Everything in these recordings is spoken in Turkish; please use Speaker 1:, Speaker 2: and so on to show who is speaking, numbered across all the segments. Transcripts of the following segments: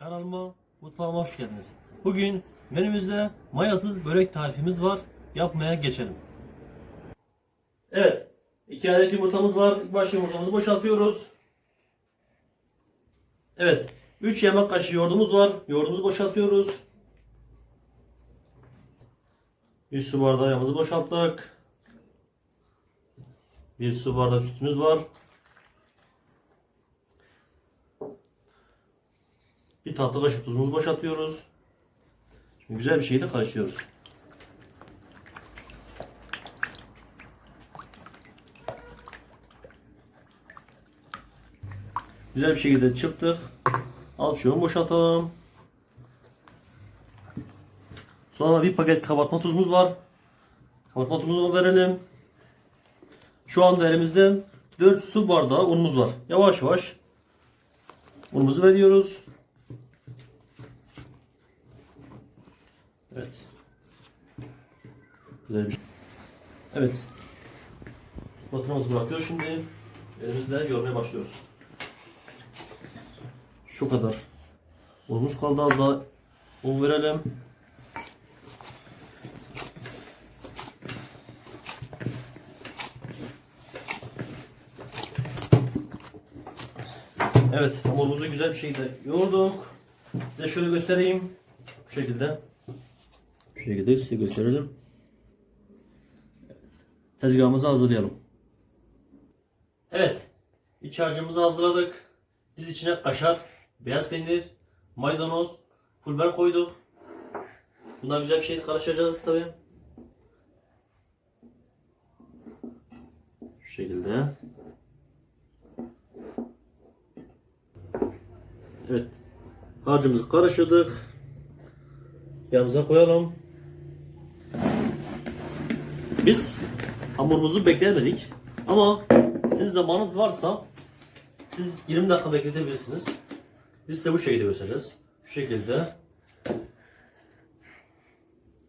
Speaker 1: Kanalıma, mutfağıma hoş geldiniz. Bugün menümüzde mayasız börek tarifimiz var. Yapmaya geçelim. Evet, iki adet yumurtamız var. İlk başta yumurtamızı boşaltıyoruz. Evet, 3 yemek kaşığı yoğurdumuz var. Yoğurdumuzu boşaltıyoruz. 1 su bardağı yağımızı boşalttık. 1 su bardağı sütümüz var. Bir tatlı kaşık tuzumuzu boşaltıyoruz. Şimdi güzel bir şeyi de karıştırıyoruz. Güzel bir şekilde çırptık. Alçıyorum boşaltalım. Sonra bir paket kabartma tuzumuz var. Kabartma tuzumuzu verelim. Şu anda elimizde 4 su bardağı unumuz var. Yavaş yavaş unumuzu veriyoruz. Evet. Güzel bir şey. Evet. Makinamızı bırakıyoruz şimdi. Elimizle yoğurmaya başlıyoruz. Şu kadar. Unumuz kaldı az daha un verelim. Evet hamurumuzu güzel bir şekilde yoğurduk. Size şöyle göstereyim. Bu şekilde. Bu şekilde size gösterelim. Tezgahımızı hazırlayalım. Evet. İç harcımızı hazırladık. Biz içine kaşar, beyaz peynir, maydanoz, pul biber koyduk. Bunlar güzel bir şey karıştıracağız tabi. Şu şekilde. Evet. Harcımızı karıştırdık. Yanımıza koyalım. Biz hamurumuzu beklemedik. Ama sizin zamanınız varsa siz 20 dakika bekletebilirsiniz. Biz size bu şekilde göstereceğiz. Şu şekilde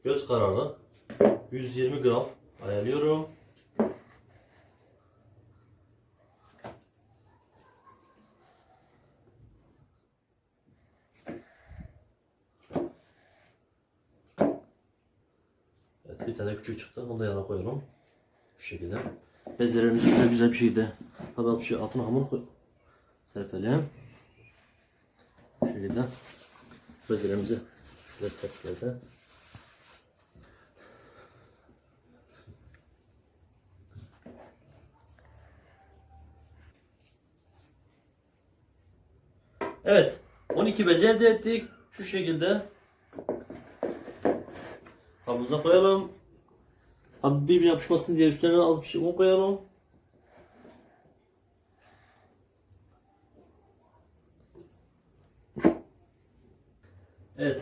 Speaker 1: göz kararı 120 gram ayarlıyorum. Evet, bir tane küçük çıktı. Onu da yana koyalım. Şu şekilde. Bezelerimizi şöyle güzel bir şekilde tabi bir şey altına hamur koy. Serpelim. Şu şekilde. Bezelerimizi şöyle serpelim. Evet. 12 beze elde ettik. Şu şekilde. Kabımıza koyalım. Abi birbirine yapışmasın diye üstlerine az bir şey un koyalım. Evet.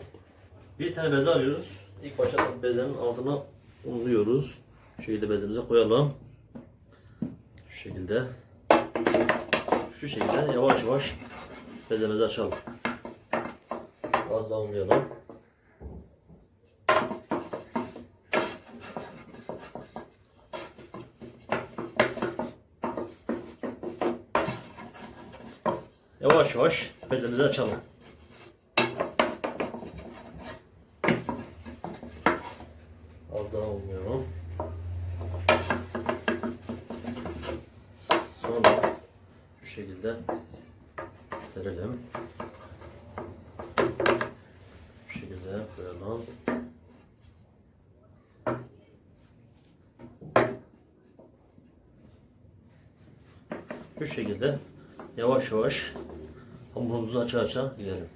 Speaker 1: Bir tane beze alıyoruz. İlk başta bezenin altına unluyoruz. Şekilde bezemize koyalım. Şu şekilde. Şu şekilde yavaş yavaş bezemizi açalım. Az daha unlayalım. Yavaş yavaş bezemizi açalım. Az daha olmuyor. Sonra şu şekilde serelim. Şu şekilde koyalım. Şu şekilde yavaş yavaş hamurumuzu aça aça gidelim.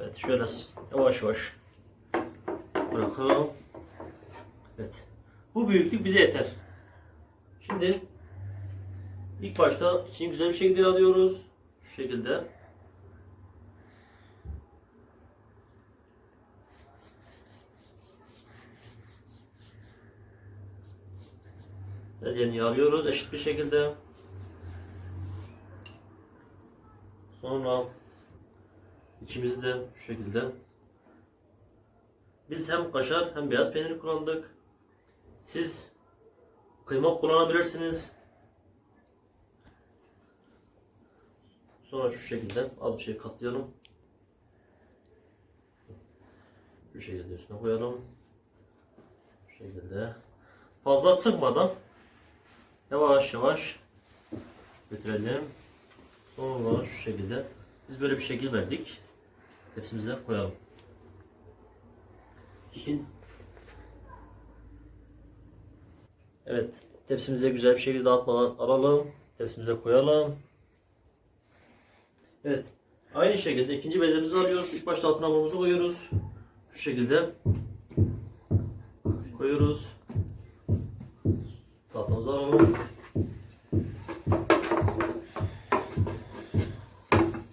Speaker 1: Evet şöyle yavaş yavaş bırakalım. Evet. Bu büyüklük bize yeter. Şimdi ilk başta içini güzel bir şekilde alıyoruz. Şu şekilde. Bezerini alıyoruz eşit bir şekilde. Sonra içimizi de şu şekilde Biz hem kaşar hem beyaz peynir kullandık. Siz kıyma kullanabilirsiniz. Sonra şu şekilde az bir şey katlayalım. Şu şekilde üstüne koyalım. Şu şekilde. Fazla sıkmadan yavaş yavaş götürelim. Sonra şu şekilde biz böyle bir şekil verdik. Tepsimize koyalım. İkin... Evet, tepsimize güzel bir şekilde dağıtmadan alalım. Tepsimize koyalım. Evet, aynı şekilde ikinci bezemizi alıyoruz. İlk başta altına hamurumuzu koyuyoruz. Şu şekilde koyuyoruz. Tahtamızı alalım.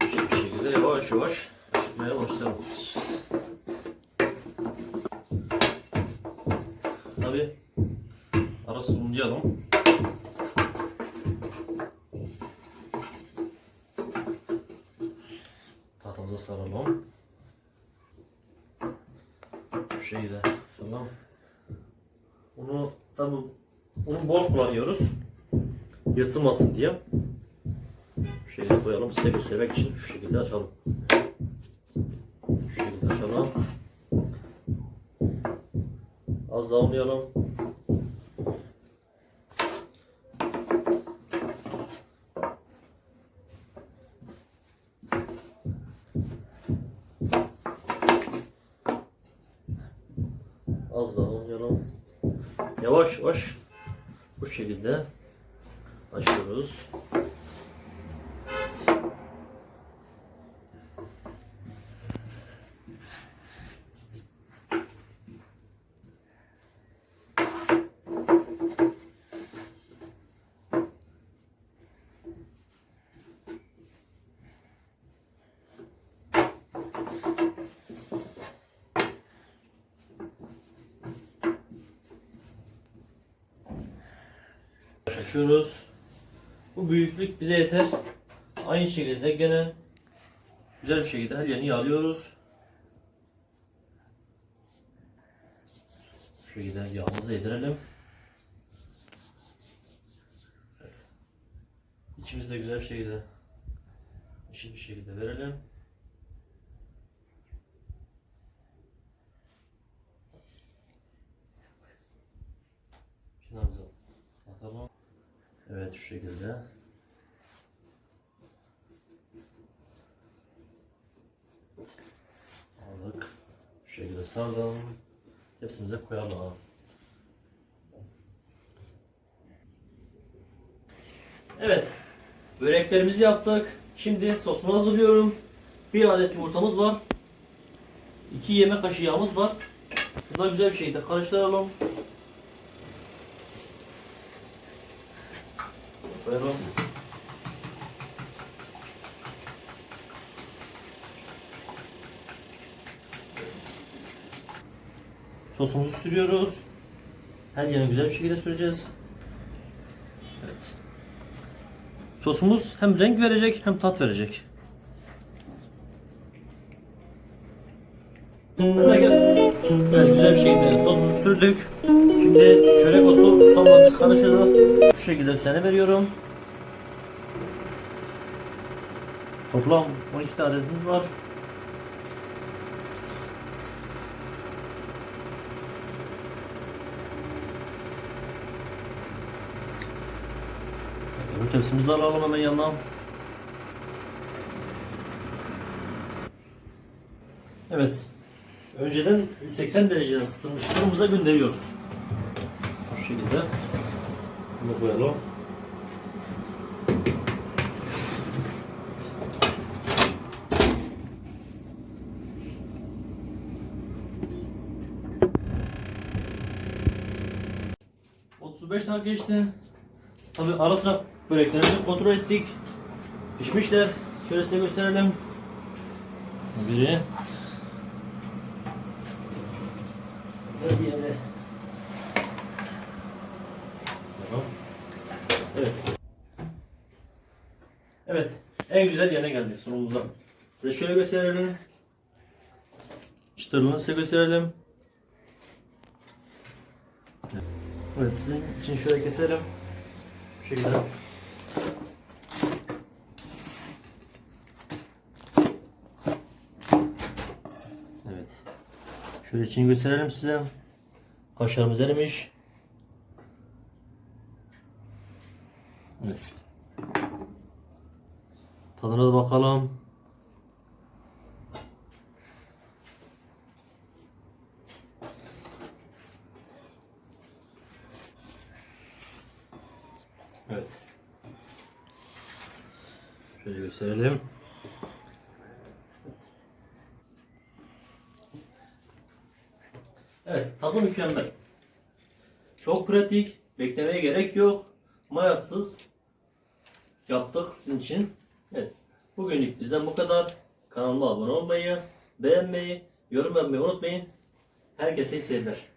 Speaker 1: Şu şekilde yavaş yavaş açmaya başlayalım. Tabi arası unlayalım. Tahtamıza saralım. Şu şekilde inşallah. Bunu tabi bunu bol kullanıyoruz. Yırtılmasın diye. Şu şekilde koyalım size göstermek için şu şekilde açalım. Şu şekilde açalım. Az daha unlayalım. Az daha unlayalım. Yavaş yavaş bu şekilde açıyoruz. Açıyoruz. Bu büyüklük bize yeter. Aynı şekilde gene güzel bir şekilde her yerini yağlıyoruz. Şu şekilde yağımızı yedirelim. Evet. İçimizde güzel bir şekilde eşit bir şekilde verelim. Evet şu şekilde. Aldık. Şu şekilde saralım. Tepsimize koyalım. Evet. Böreklerimizi yaptık. Şimdi sosunu hazırlıyorum. Bir adet yumurtamız var. 2 yemek kaşığı yağımız var. Bunları güzel bir şekilde karıştıralım. Koyalım. Sosumuzu sürüyoruz. Her yerine güzel bir şekilde süreceğiz. Evet. Sosumuz hem renk verecek hem tat verecek. Evet güzel bir şekilde sosumuzu sürdük. Şimdi çörek otu susamla biz karıştırdık. Bu şekilde üzerine veriyorum. Toplam 12 adetimiz var. Öbür tepsimizi de alalım hemen yanına. Evet. Önceden 180 derecede ısıtılmış fırınımıza gönderiyoruz. Bu şekilde. Bunu koyalım. ...35 dakika geçti. Tabi ara sıra böreklerimizi kontrol ettik. Pişmişler. Şöyle size gösterelim. Biri. Ve diğeri. Evet. Evet. En güzel yerine geldik sunumumuza. Size şöyle gösterelim. Çıtırlığını size gösterelim. Evet sizin için şöyle keselim. Bu şekilde. Evet. Şöyle içini gösterelim size. Kaşarımız erimiş. Evet. Tadına da bakalım. Evet. Şöyle gösterelim. Evet, tadı mükemmel. Çok pratik, beklemeye gerek yok. Mayasız yaptık sizin için. Evet, bugünlük bizden bu kadar. Kanalıma abone olmayı, beğenmeyi, yorum yapmayı unutmayın. Herkese iyi seyirler.